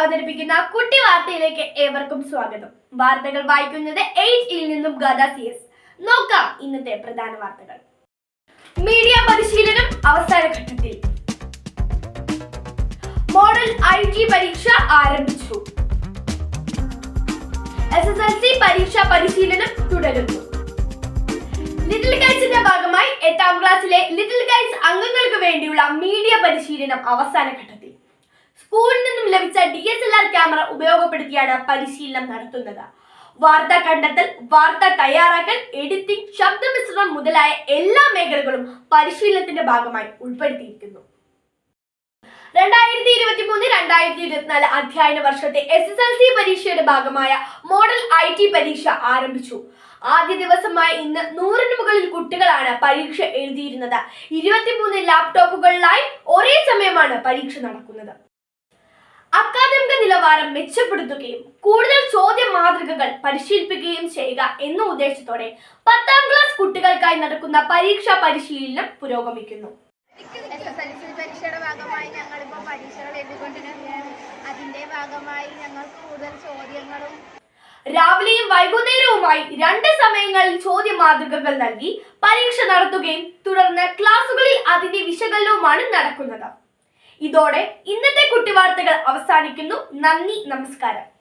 അവതരിപ്പിക്കുന്ന കുട്ടി വാർത്തയിലേക്ക് ഏവർക്കും സ്വാഗതം. വാർത്തകൾ വായിക്കുന്നത് എയ്റ്റ് ഇൽ നിന്നും ഗാദ സി എസ്. നോക്കാം ഇന്നത്തെ പ്രധാന വാർത്തകൾ. മീഡിയ പരിശീലനം അവസാന ഘട്ടത്തിൽ. മോഡൽ ഐ ടി പരീക്ഷ ആരംഭിച്ചു. എസ് എസ് എൽ സി പരീക്ഷാ പരിശീലനം തുടരുന്നു. ലിറ്റിൽ ഗൈഡ്സിന്റെ ഭാഗമായി എട്ടാം ക്ലാസ്സിലെ ലിറ്റിൽ ഗൈഡ്സ് അംഗങ്ങൾക്ക് വേണ്ടിയുള്ള മീഡിയ പരിശീലനം അവസാന ഘട്ടത്തിൽ. സ്കൂളിൽ നിന്നും ലഭിച്ച D S L R camera ഉപയോഗപ്പെടുത്തിയാണ് പരിശീലനം നടത്തുന്നത്. വാർത്ത കണ്ടെത്തൽ വാർത്ത തയ്യാറാക്കൽ എഡിറ്റിംഗ് ശബ്ദമിശ്രണം മുതലായ എല്ലാ മേഖലകളും പരിശീലനത്തിന്റെ ഭാഗമായി ഉൾപ്പെടുത്തിയിരിക്കുന്നു. രണ്ടായിരത്തി ഇരുപത്തി മൂന്ന് രണ്ടായിരത്തി ഇരുപത്തിനാല് അധ്യയന വർഷത്തെ എസ് എസ് എൽ സി പരീക്ഷയുടെ ഭാഗമായ മോഡൽ ഐ ടി പരീക്ഷ ആരംഭിച്ചു. ആദ്യ ദിവസമായ ഇന്ന് നൂറിന് മുകളിൽ കുട്ടികളാണ് പരീക്ഷ എഴുതിയിരുന്നത്. ഇരുപത്തിമൂന്ന് ലാപ്ടോപ്പുകളിലായി ഒരേ സമയമാണ് പരീക്ഷ നടക്കുന്നത്. നിലവാരം മെച്ചപ്പെടുത്തുകയും കൂടുതൽ ചോദ്യ മാതൃകകൾ പരിശീലിപ്പിക്കുകയും ചെയ്യുക എന്ന ഉദ്ദേശത്തോടെ പത്താം ക്ലാസ് കുട്ടികൾക്കായി നടക്കുന്ന പരീക്ഷാ പരിശീലനം പുരോഗമിക്കുന്നു. പരീക്ഷയുടെ ഭാഗമായി ഞങ്ങളിപ്പോൾ പരീക്ഷകൾ എഴുതിക്കൊണ്ടിരിക്കുകയാണ്. അതിന്റെ ഭാഗമായി ഞങ്ങൾ കൂടുതൽ ചോദ്യങ്ങളും രാവിലെയും വൈകുന്നേരവുമായി രണ്ട് സമയങ്ങളിൽ ചോദ്യ മാതൃകകൾ നൽകി പരീക്ഷ നടത്തുകയും തുടർന്ന് ക്ലാസുകളിൽ അതിന്റെ വിശകലനവുമാണ് നടക്കുന്നത്. ഇതോടെ ഇന്നത്തെ കുട്ടിവാർത്തകൾ അവസാനിക്കുന്നു. നന്ദി നമസ്കാരം.